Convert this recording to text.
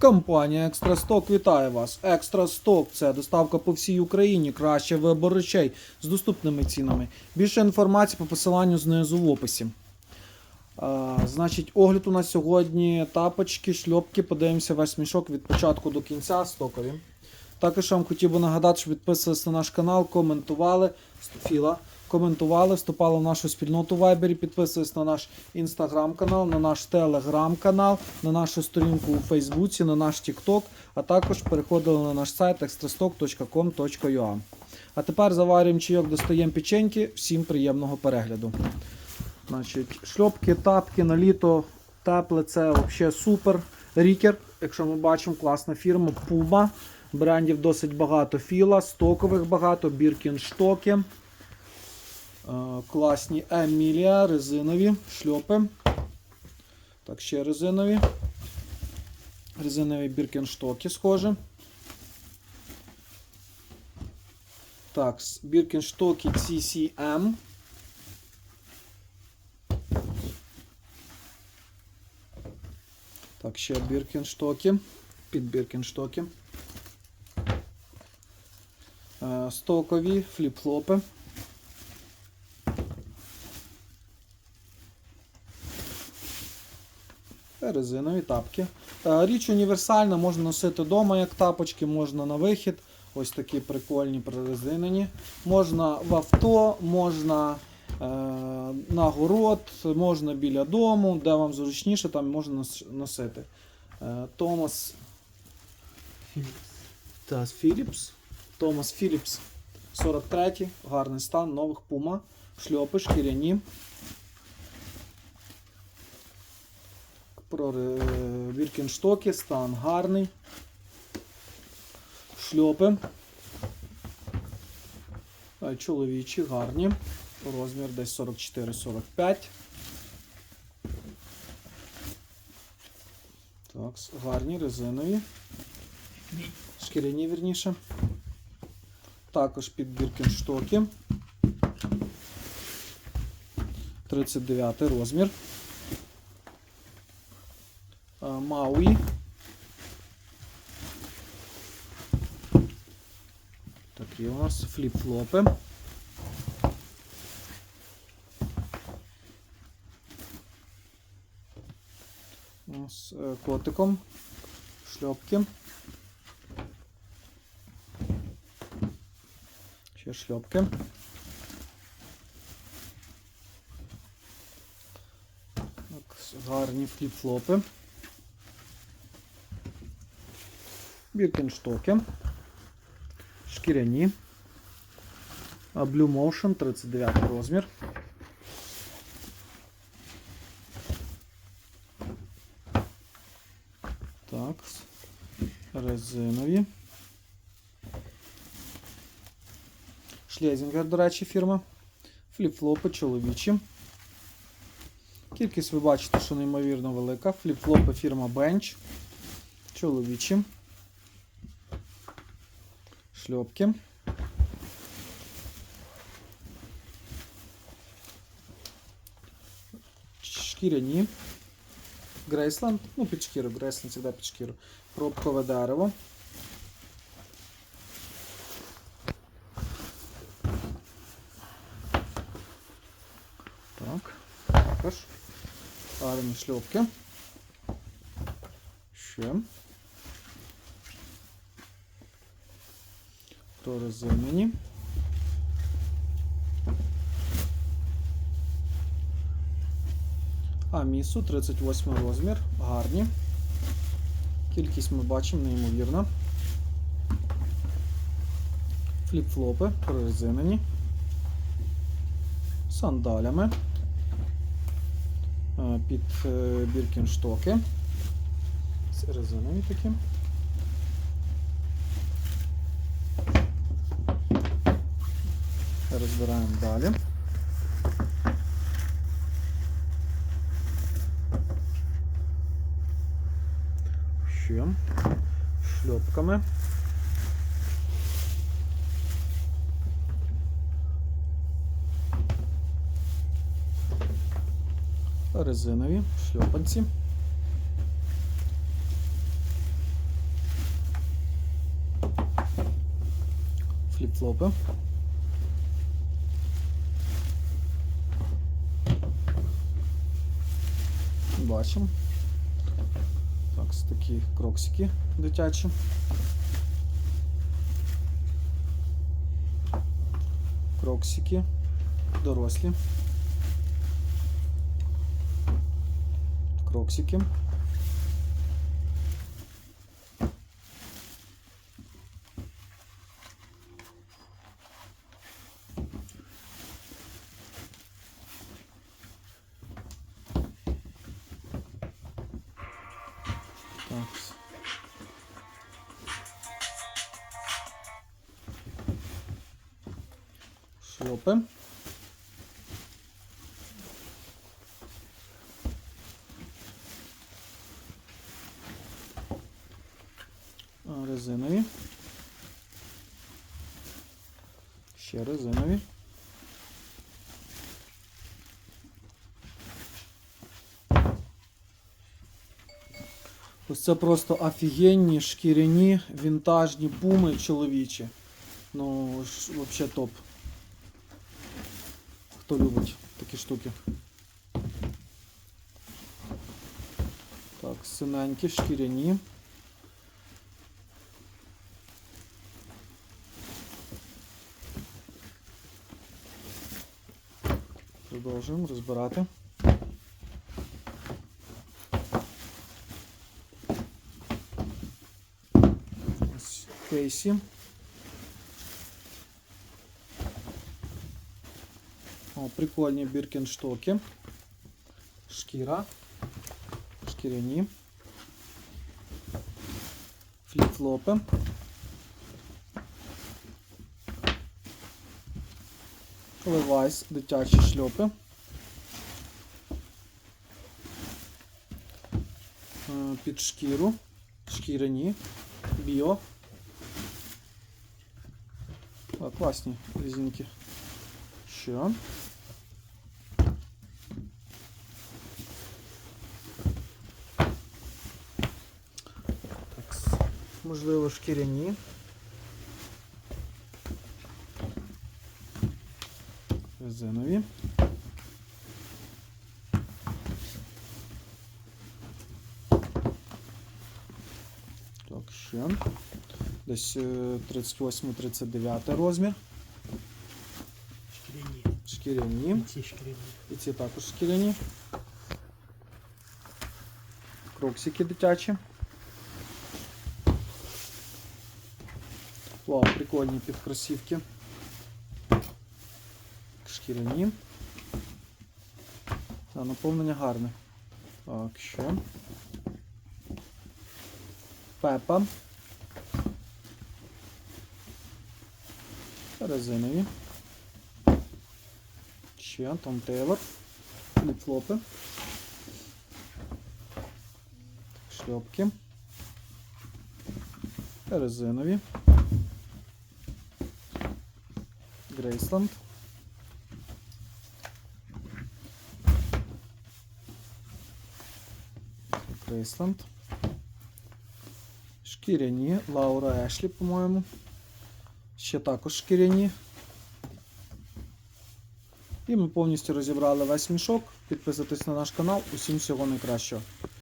Компанія Екстрасток вітає вас. Екстрасток це доставка по всій Україні. Краще вибор речей з доступними цінами. Більше інформації по посиланню знизу в описі. А, значить, огляд у нас сьогодні тапочки, шльопки. Подивимося весь мішок від початку до кінця стокові. Також вам хотів би нагадати, що підписувалися на наш канал, коментували Філа, коментували, вступали в нашу спільноту в Viber, підписувались на наш інстаграм-канал, на наш телеграм-канал, на нашу сторінку у Фейсбуці, на наш TikTok, а також переходили на наш сайт extrastock.com.ua. А тепер заварюємо чайок, достаємо печеньки. Всім приємного перегляду. Значить, шльопки, тапки на літо, тепле, це взагалі супер. Рікер, якщо ми бачимо, класна фірма, Puma. Брендів досить багато філа, стокових багато, біркінштоки. Класні Емілія, резинові шльопи. Так, ще резинові. Резинові біркінштоки схоже. Так, біркінштоки CCM. Так, ще біркінштоки. Під біркінштоки. Е, Стокові фліп-флопи. Резинові тапки. Е, Річ універсальна, можна носити вдома як тапочки, можна на вихід. Ось такі прикольні прорезинені. Можна в авто, можна е, на город, можна біля дому, де вам зручніше, там можна носити. Е, Томас Філіпс. Томас Філіпс 43, гарний стан, нових пума, шльопи, шкіряні. Про е, Віркінштоки, стан гарний. Шльопи. Е, Чоловічі, гарні. Розмір десь 44-45. Так, гарні, резинові. Шкіряні, вірніше. Також під біркінштоки. 39 розмір. Мауї. Такі у нас фліп-флопи. Нас е, котиком. Шльопки. Ще шльопки. Так, гарні фліп-флопи. Біркенштоки. Шкіряні. Blue Motion 39 розмір. Так. Резинові. Шлезінгер, до речі, фірма. Фліп-флопи чоловічі. Кількість ви бачите, що неймовірно велика. Фліп-флопи фірма Bench. Чоловічі. Шльопки. Шкіряні. Грейсленд. Ну, під шкіру. Грейсленд завжди під шкіру. Пробкове дерево. Так, також. Гарні шльопки. Ще. Прорезинені. А місу 38 розмір. Гарні. Кількість ми бачимо неймовірна. Фліп-флопи прорезинені. Сандалями. Е, Під е, біркінштоки. Це резинові такі. Розбираємо далі. Ще шльопками. Резинові шльопанці. Фліп-флопи. Бачимо. Так, такі кроксики дитячі. Кроксики. Дорослі. Кроксики. Так. Шльопи. Резинові. Ще резинові. Ось це просто офігенні, шкіряні, вінтажні пуми чоловічі. Ну, взагалі топ. Хто любить такі штуки? Так, синенькі, шкіряні. Продовжуємо розбирати. Ось кейсі. О, прикольні біркенштоки. Шкіра. Шкіряні. Фліп-флопи. Левайс, дитячі шльопи. Е, Під шкіру. Шкіряні. Біо. А, класні резинки. Що? Так, с- можливо, шкіряні. Резинові. Так, ще. Десь е, 38-39 розмір. Шкіряні. Шкіряні. Ці шкіряні. І ці також шкіряні. Кроксики дитячі. Вау, прикольні підкрасівки. Шкіряні. Та, наповнення гарне. Так, ще. Пепа. Резинові. Ще Том Тейлор. Фліп-флопи. Шльопки. Резинові. Грейсланд. Грейсланд. Шкіряні. Лаура Ешлі, по-моєму. Ще також шкіряні. І ми повністю розібрали весь мішок. Підписуйтесь на наш канал. Усім всього найкращого.